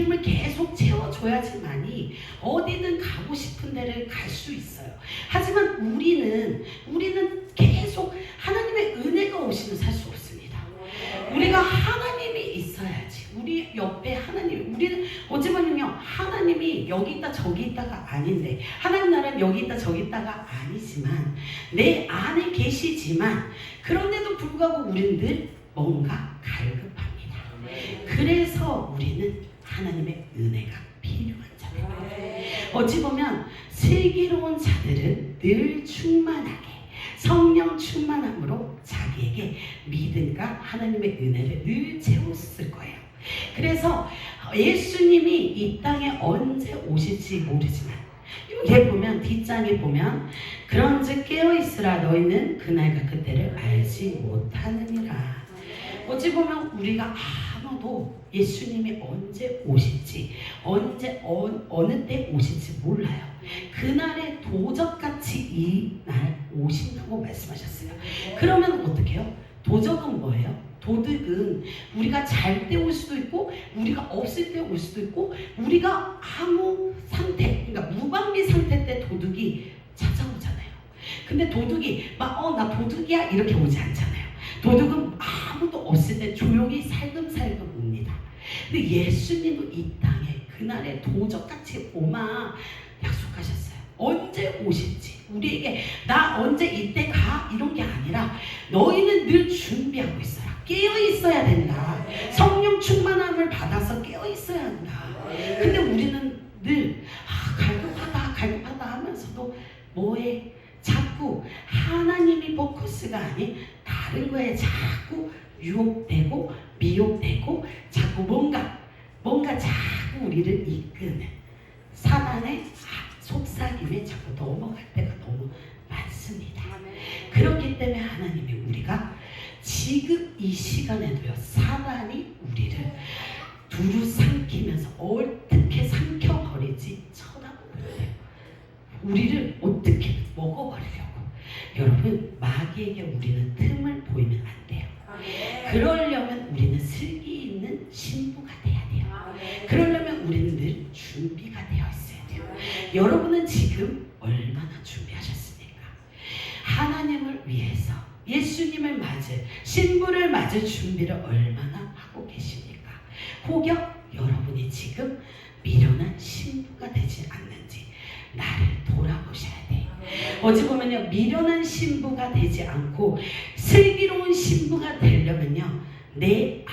기름을 계속 채워줘야지만이 어디든 가고 싶은 데를 갈 수 있어요. 하지만 우리는 우리는 계속 하나님의 은혜가 오시면 살 수 없습니다. 우리가 하나님이 있어야지. 우리 옆에 하나님, 우리는 어찌보면요, 하나님이 여기 있다 저기 있다가 아닌데, 하나님 나라는 여기 있다 저기 있다가 아니지만, 내 안에 계시지만, 그런데도 불구하고 우리는 늘 뭔가 갈급합니다. 그래서 우리는 하나님의 은혜가 필요한 자들입니다. 어찌 보면 슬기로운 자들은 늘 충만하게 성령 충만함으로 자기에게 믿음과 하나님의 은혜를 늘 채웠을 거예요. 그래서 예수님이 이 땅에 언제 오실지 모르지만 여기에 보면 뒷장에 보면 그런즉 깨어 있으라 너희는 그날과 그때를 알지 못하느니라. 어찌 보면 우리가 아 무도 예수님이 언제 오실지 언제 어, 어느 때 오실지 몰라요. 그날에 도적같이 이 날 오신다고 말씀하셨어요. 그러면 어떻게 해요? 도적은 뭐예요? 도둑은 우리가 잘 때 올 수도 있고 우리가 없을 때 올 수도 있고 우리가 아무 상태 그러니까 무방비 상태 때 도둑이 찾아오잖아요. 근데 도둑이 막 어 나 도둑이야 이렇게 오지 않잖아요. 도둑은 없을 때 조용히 살금살금 옵니다. 근데 예수님은 이 땅에 그날에 도적같이 오마 약속하셨어요. 언제 오실지 우리에게 나 언제 이때 가 이런 게 아니라 너희는 늘 준비하고 있어라. 깨어 있어야 된다. 성령 충만함을 받아서 깨어 있어야 한다. 근데 우리는 늘 아, 갈급하다 갈급하다 하면서도 뭐에 자꾸 하나님이 포커스가 아닌 다른 거에 자꾸 유혹되고 미혹되고 자꾸 뭔가 뭔가 자꾸 우리를 이끄는 사단의 속삭임에 자꾸 넘어갈 때가 너무 많습니다. 그렇기 때문에 하나님이 우리가 지금 이 시간에도요 사단이 우리를 두루 삼키면서 어떻게 삼켜버릴지 쳐다보고 있어요. 우리를 어떻게 먹어버리려고. 여러분 마귀에게 우리는 틈을 보이면 안 돼요. 그러려면 우리는 슬기 있는 신부가 돼야 돼요. 그러려면 우리는 늘 준비가 되어 있어야 돼요. 여러분은 지금 얼마나 준비하셨습니까? 하나님을 위해서 예수님을 맞을 신부를 맞을 준비를 얼마나 하고 계십니까? 혹여 여러분이 지금 미련한 신부가 되지 않는지 나를. 어찌 보면요 미련한 신부가 되지 않고 슬기로운 신부가 되려면요 내